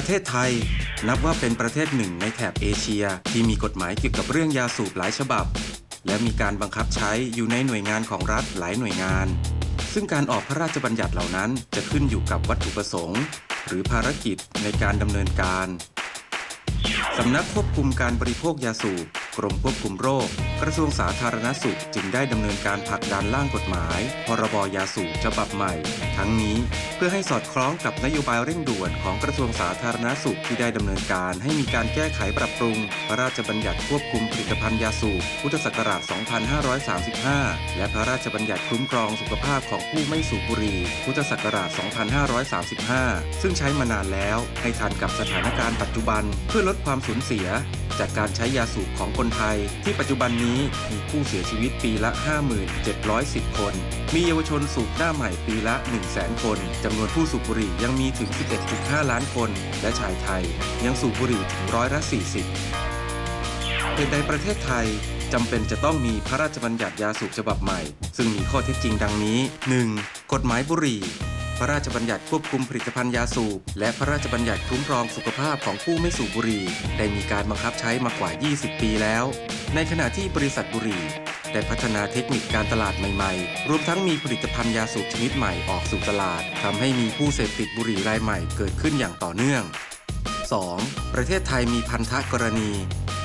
ประเทศไทย นับว่าเป็นประเทศหนึ่งในแถบเอเชีย ที่มีกฎหมายเกี่ยวกับเรื่องยาสูบหลายฉบับ และมีการบังคับใช้อยู่ในหน่วยงานของรัฐหลายหน่วยงาน ซึ่งการออกพระราชบัญญัติเหล่านั้นจะขึ้นอยู่กับวัตถุประสงค์ หรือภารกิจในการดำเนินการสำนักควบคุมการบริโภคยาสูบ กรมควบคุมโรค กระทรวงสาธารณสุขจึงได้ดำเนินการผลักดันร่างกฎหมาย พรบยาสูบฉบับใหม่ ทั้งนี้เพื่อให้สอดคล้องกับนโยบายเร่งด่วนของกระทรวงสาธารณสุขที่ได้ดำเนินการให้มีการแก้ไขปรับปรุง พระราชบัญญัติควบคุมผลิตภัณฑ์ยาสูบพุทธศักราช 2535 และพระราชบัญญัติคุ้มครองสุขภาพของผู้ไม่สูบบุหรี่พุทธศักราช 2535 ซึ่งใช้มานานแล้วให้ทันกับสถานการณ์ปัจจุบัน เพื่อลดความสูญเสีย จากการใช้ยาสูบของคนไทย ที่ปัจจุบันนี้มีผู้เสียชีวิตปีละ 5710 คน มีเยาวชนสูบหน้าใหม่ปีละ 100,000 คนจำนวนผู้สูบบุหรี่ยังมีถึง 11.5 ล้านคน และชายไทย ยังสูบบุหรี่ถึงร้อยละ 40เหตุใดประเทศไทยจำเป็นจะต้องมีพระราชบัญญัติยาสูบฉบับใหม่ ซึ่งมีข้อเท็จจริงดังนี้ 1. กฎหมายบุหรี่ พระราชบัญญัติควบคุมผลิตภัณฑ์ยาสูบ และพระราชบัญญัติคุ้มครองสุขภาพของผู้ไม่สูบบุหรี่ ได้มีการบังคับใช้มากว่า 20 ปีแล้ว ในขณะที่บริษัทบุหรี่ได้พัฒนาเทคนิคการตลาดใหม่ๆ รวมทั้งมีผลิตภัณฑ์ยาสูบชนิดใหม่ออกสู่ตลาดทำให้มีผู้เสพติดบุหรี่รายใหม่เกิดขึ้นอย่างต่อเนื่อง 2. ประเทศไทยมีพันธกรณี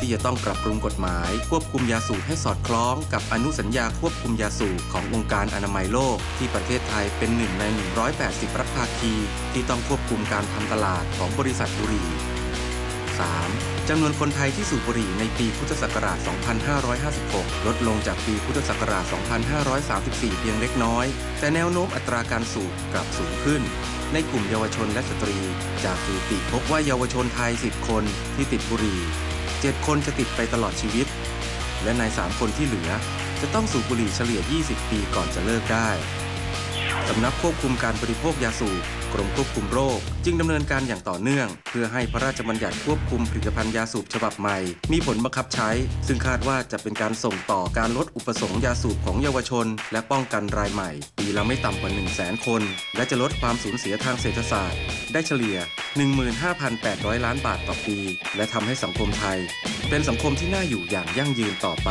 ที่จะต้องปรับปรุงกฎหมาย ควบคุมยาสูบให้สอดคล้องกับอนุสัญญาควบคุมยาสูบขององค์การอนามัยโลก ที่ประเทศไทยเป็นหนึ่งใน 180 รัฐภาคี ที่ต้องควบคุมการทำตลาดของบริษัทบุหรี่ 3. จำนวนคนไทยที่สูบบุหรี่ในปีพุทธศักราช 2556 ลดลงจากปีพุทธศักราช 2534 เพียงเล็กน้อย แต่แนวโน้มอัตราการสูบกลับสูงขึ้น ในกลุ่มเยาวชนและสตรี จากสถิติพบว่าเยาวชนไทย 10 คนที่ติดบุหรี่ 7 คนจะติดไปตลอดชีวิต และใน 3 คนที่เหลือ จะต้องสูบบุหรี่เฉลี่ย 20 ปีก่อนจะเลิกได้ สำนักควบคุมการบริโภคยาสูบกรมควบคุมโรค จึงดำเนินการอย่างต่อเนื่อง เพื่อให้พระราชบัญญัติควบคุมผลิตภัณฑ์ยาสูบฉบับใหม่ มีผลบังคับใช้ ซึ่งคาดว่าจะเป็นการส่งต่อการลดอุปสงค์ยาสูบของเยาวชน และป้องกันรายใหม่ ปีละไม่ต่ำกว่า 1 0 0 0 0แสนคน และจะลดความสูญเสียทางเศรษฐศาสตร์ ได้เฉลี่ย 15,800 ล้านบาทต่อปี และทำให้สังคมไทย เป็นสังคมที่น่าอยู่อย่างยั่งยืนต่อไป